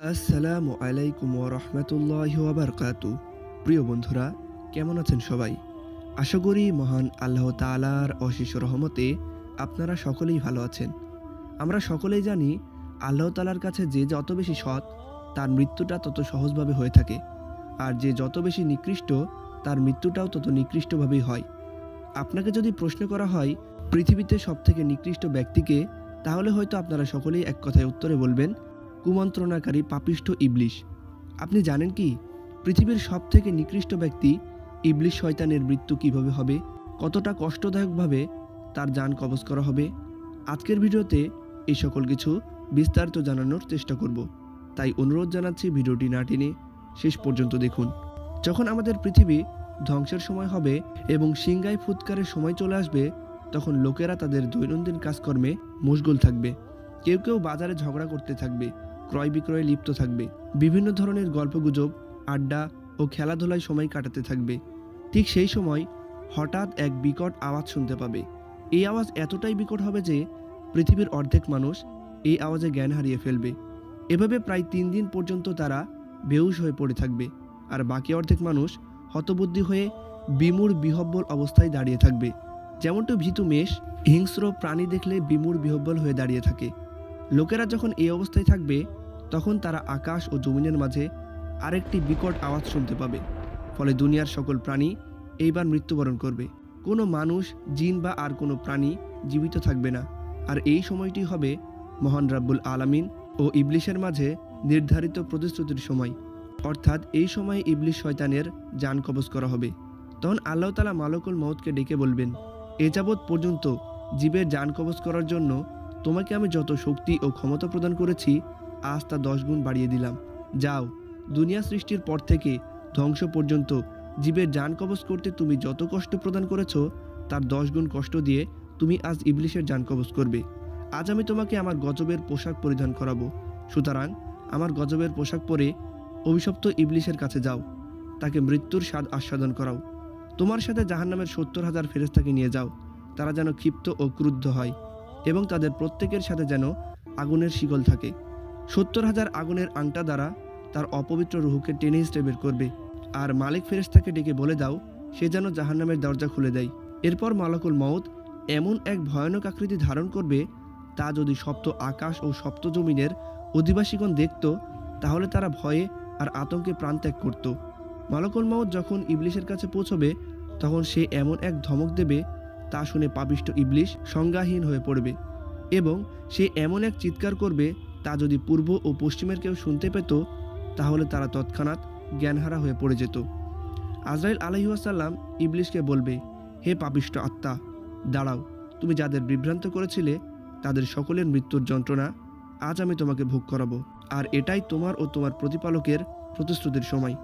আসসালামু আলাইকুম ওরহমতুল্লাহ ওবরকাতু প্রিয় বন্ধুরা, কেমন আছেন সবাই? আশা করি মহান আল্লাহ তালার অশেষ রহমতে আপনারা সকলেই ভালো আছেন। আমরা সকলেই জানি আল্লাহ তালার কাছে যে যত বেশি সৎ, তার মৃত্যুটা তত সহজভাবে হয়ে থাকে। আর যে যত বেশি নিকৃষ্ট, তার মৃত্যুটাও তত নিকৃষ্টভাবেই হয়। আপনাকে যদি প্রশ্ন করা হয় পৃথিবীতে সবথেকে নিকৃষ্ট ব্যক্তিকে, তাহলে হয়তো আপনারা সকলেই এক কথায় উত্তরে বলবেন কুমন্ত্রণাকারী পাপিষ্ঠ ইবলিশ। আপনি জানেন কি, পৃথিবীর সব থেকে নিকৃষ্ট ব্যক্তি ইবলিশ শয়তানের মৃত্যু কীভাবে হবে, কতটা কষ্টদায়কভাবে তার যান কবজ করা হবে? আজকের ভিডিওতে এই সকল কিছু বিস্তারিত জানানোর চেষ্টা করব। তাই অনুরোধ জানাচ্ছি ভিডিওটি না টেনে শেষ পর্যন্ত দেখুন। যখন আমাদের পৃথিবী ধ্বংসের সময় হবে এবং সিংগাই ফুৎকারের সময় চলে আসবে, তখন লোকেরা তাদের দৈনন্দিন কাজকর্মে মশগুল থাকবে। কেউ কেউ বাজারে ঝগড়া করতে থাকবে। ক্রয় বিক্রয়ে লিপ্ত থাকবে। বিভিন্ন ধরনের গল্পগুজব, আড্ডা ও খেলাধুলায় সময় কাটাতে থাকবে। ঠিক সেই সময় হঠাৎ এক বিকট আওয়াজ শুনতে পাবে। এই আওয়াজ এতটাই বিকট হবে যে পৃথিবীর অর্ধেক মানুষ এই আওয়াজে জ্ঞান হারিয়ে ফেলবে। এভাবে প্রায় তিন দিন পর্যন্ত তারা বেহুশ হয়ে পড়ে থাকবে আর বাকি অর্ধেক মানুষ হতবুদ্ধি হয়ে বিমূঢ় বিহব্বল অবস্থায় দাঁড়িয়ে থাকবে। যেমনটা ভীতু মেষ হিংস্র প্রাণী দেখলে বিমূঢ় বিহব্বল হয়ে দাঁড়িয়ে থাকে। লোকেরা যখন এই অবস্থায় থাকবে, তখন তারা আকাশ ও জমিনের মাঝে আরেকটি বিকট আওয়াজ শুনতে পাবে। ফলে দুনিয়ার সকল প্রাণী এইবার মৃত্যুবরণ করবে। কোনো মানুষ, জিন বা আর কোনো প্রাণী জীবিত থাকবে না। আর এই সময়টি হবে মহান রাব্বুল আলামিন ও ইবলিশের মাঝে নির্ধারিত প্রতিশ্রুতির সময়। অর্থাৎ এই সময়ে ইবলিশ শয়তানের যান কবজ করা হবে। তখন আল্লাহ তালা মালকুল মৌতকে ডেকে বলবেন, এ যাবৎ পর্যন্ত জীবের যান কবজ করার জন্য তোমাকে আমি যত শক্তি ও ক্ষমতা প্রদান করেছি, আজ তা দশ গুণ বাড়িয়ে দিলাম। যাও, দুনিয়া সৃষ্টির পর থেকে ধ্বংস পর্যন্ত জীবের যান কবজ করতে তুমি যত কষ্ট প্রদান করেছ, তার দশ গুণ কষ্ট দিয়ে তুমি আজ ইবলিশের যান কবজ করবে। আজ আমি তোমাকে আমার গজবের পোশাক পরিধান করাবো। সুতরাং আমার গজবের পোশাক পরে অভিশপ্ত ইবলিশের কাছে যাও। তাকে মৃত্যুর স্বাদ আস্বাদন করাও। তোমার সাথে জাহান্নামের সত্তর হাজার ফেরেস্তাকে নিয়ে যাও। তারা যেন ক্ষিপ্ত ও ক্রুদ্ধ হয়। এবং তাদের প্রত্যেকের সাথে যেন আগুনের শিকল থাকে। সত্তর হাজার আগুনের আংটা দ্বারা তার অপবিত্র রুহুকে টেনে হিসেবে বের করবে। আর মালিক ফেরেস্তাকে ডেকে বলে দাও, সে যেন জাহান্নামের দরজা খুলে দেয়। এরপর মালাকুল মউত এমন এক ভয়ানক আকৃতি ধারণ করবে, তা যদি সপ্ত আকাশ ও সপ্ত জমিনের অধিবাসীগণ দেখত, তাহলে তারা ভয়ে আর আতঙ্কে প্রাণত্যাগ করত। মালাকুল মউত যখন ইবলিশের কাছে পৌঁছবে, তখন সে এমন এক ধমক দেবে তা শুনে পাপিষ্ট ইবলিশ সংজ্ঞাহীন হয়ে পড়বে এবং সে এমন এক চিৎকার করবে তা যদি পূর্ব ও পশ্চিমের কেউ শুনতে পেত, তাহলে তারা তৎক্ষণাৎ জ্ঞানহারা হয়ে পড়ে যেত। আজরাইল আলহিউসাল্লাম ইবলিশকে বলবে, হে পাপিষ্ট আত্মা, দাঁড়াও, তুমি যাদের বিভ্রান্ত করেছিলে, তাদের সকলের মৃত্যুর যন্ত্রণা আজ আমি তোমাকে ভোগ করাবো, আর এটাই তোমার ও তোমার প্রতিপালকের প্রতিশ্রুতির সময়।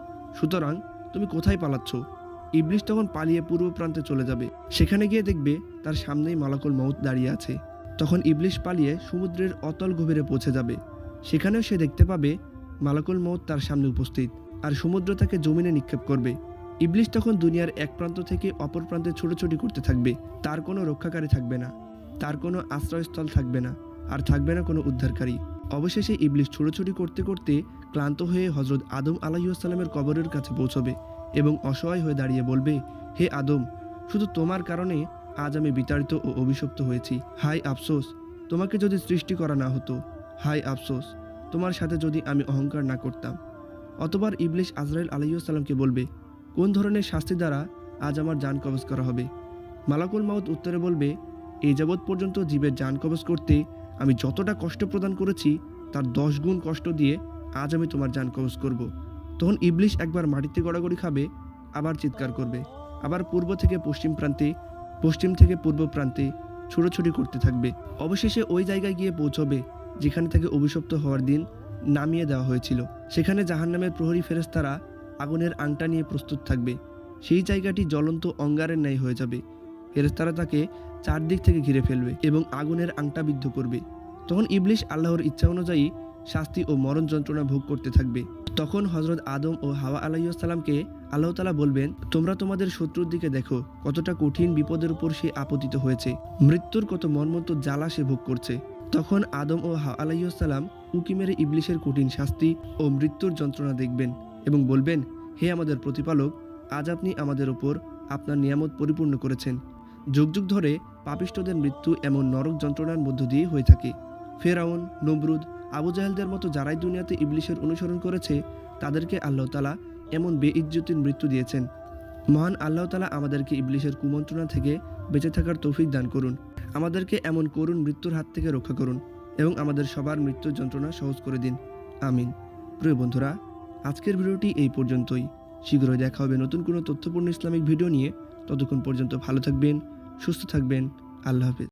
সুতরাং তুমি কোথায় পালাচ্ছ? ইবলিশ তখন পালিয়ে পূর্ব প্রান্তে চলে যাবে। সেখানে গিয়ে দেখবে তার সামনেই মালাকুল মউত দাঁড়িয়ে আছে। তখন ইবলিশ পালিয়ে সমুদ্রের অতল গভীরে পৌঁছে যাবে। সেখানেও সে দেখতে পাবে মালাকুল মউত তার সামনে উপস্থিত আর সমুদ্র তাকে জমিনে নিক্ষেপ করবে। ইবলিশ তখন দুনিয়ার এক প্রান্ত থেকে অপর প্রান্তে ছোটাছুটি করতে থাকবে। তার কোনো রক্ষাকারী থাকবে না। তার কোনো আশ্রয়স্থল থাকবে না আর থাকবে না কোনো উদ্ধারকারী। অবশেষে ইবলিশ ছোটাছুটি করতে করতে ক্লান্ত হয়ে হজরত আদম আলাহিউসালামের কবরের কাছে পৌঁছবে। এবং অসহায় হয়ে দাঁড়িয়ে বলবে, হে আদম, শুধু তোমার কারণে আজ আমি বিতাড়িত ও অভিশপ্ত হয়েছি। হাই আফসোস, তোমাকে যদি সৃষ্টি করা না হতো হাই আফসোস, তোমার সাথে যদি আমি অহংকার না করতাম। অতবার ইবলিশ আজরাইল আলাইসাল্লামকে বলবে, কোন ধরনের শাস্তি দ্বারা আজ আমার যান কবজ করা হবে? মালাকুল মাউত উত্তরে বলবে এই যাবৎ পর্যন্ত জীবের যান কবজ করতে আমি যতটা কষ্ট প্রদান করেছি, তার দশ গুণ কষ্ট দিয়ে আজ আমি তোমার যান কবজ করব। তখন ইবলিশ একবার মাটিতে গড়াগড়ি খাবে, আবার চিৎকার করবে। আবার পূর্ব থেকে পশ্চিম প্রান্তে, পশ্চিম থেকে পূর্ব প্রান্তে ছুটোছুটি করতে থাকবে। অবশেষে ওই জায়গায় গিয়ে পৌঁছবে, যেখানে থেকে অভিশপ্ত হওয়ার দিন নামিয়ে দেওয়া হয়েছিল। সেখানে জাহান্নামের প্রহরী ফেরেস্তারা আগুনের আংটা নিয়ে প্রস্তুত থাকবে। সেই জায়গাটি জ্বলন্ত অঙ্গারের ন্যায় হয়ে যাবে। ফেরেস্তারা তাকে চারদিক থেকে ঘিরে ফেলবে এবং আগুনের আংটা বিদ্ধ করবে। তখন ইবলিশ আল্লাহর ইচ্ছা অনুযায়ী শাস্তি ও মরণ যন্ত্রণা ভোগ করতে থাকবে। তখন হজরত আদম ও হাওয়া আলাইসাল্লামকে আল্লাহ তালা বলবেন, তোমরা তোমাদের শত্রুর দিকে দেখো, কতটা কঠিন বিপদের উপর সে আপতিত হয়েছে। মৃত্যুর কত মর্মন্ত জ্বালা সে ভোগ করছে। তখন আদম ও হা আলাইসাল্লাম উকি মেরে ইবলিশের কঠিন শাস্তি ও মৃত্যুর যন্ত্রণা দেখবেন এবং বলবেন, হে আমাদের প্রতিপালক, আজ আপনি আমাদের ওপর আপনার নিয়ামত পরিপূর্ণ করেছেন। যুগ যুগ ধরে পাপিষ্টদের মৃত্যু এমন নরক যন্ত্রণার মধ্য দিয়ে হয়ে থাকে। ফেরাউন, নমরুদ আবু জাহেলদের মতো যারাই দুনিয়াতে ইবলিশের অনুসরণ করেছে, তাদেরকে আল্লাহ তালা এমন বেইজ্জতির মৃত্যু দিয়েছেন। মহান আল্লাহ তালা আমাদেরকে ইবলিশের কুমন্ত্রণা থেকে বেঁচে থাকার তৌফিক দান করুন। আমাদেরকে এমন করুন মৃত্যুর হাত থেকে রক্ষা করুন এবং আমাদের সবার মৃত্যুর যন্ত্রণা সহজ করে দিন। আমিন। প্রিয় বন্ধুরা, আজকের ভিডিওটি এই পর্যন্তই। শীঘ্রই দেখা হবে নতুন কোনো তথ্যপূর্ণ ইসলামিক ভিডিও নিয়ে। ততক্ষণ পর্যন্ত ভালো থাকবেন, সুস্থ থাকবেন। আল্লাহ হাফিজ।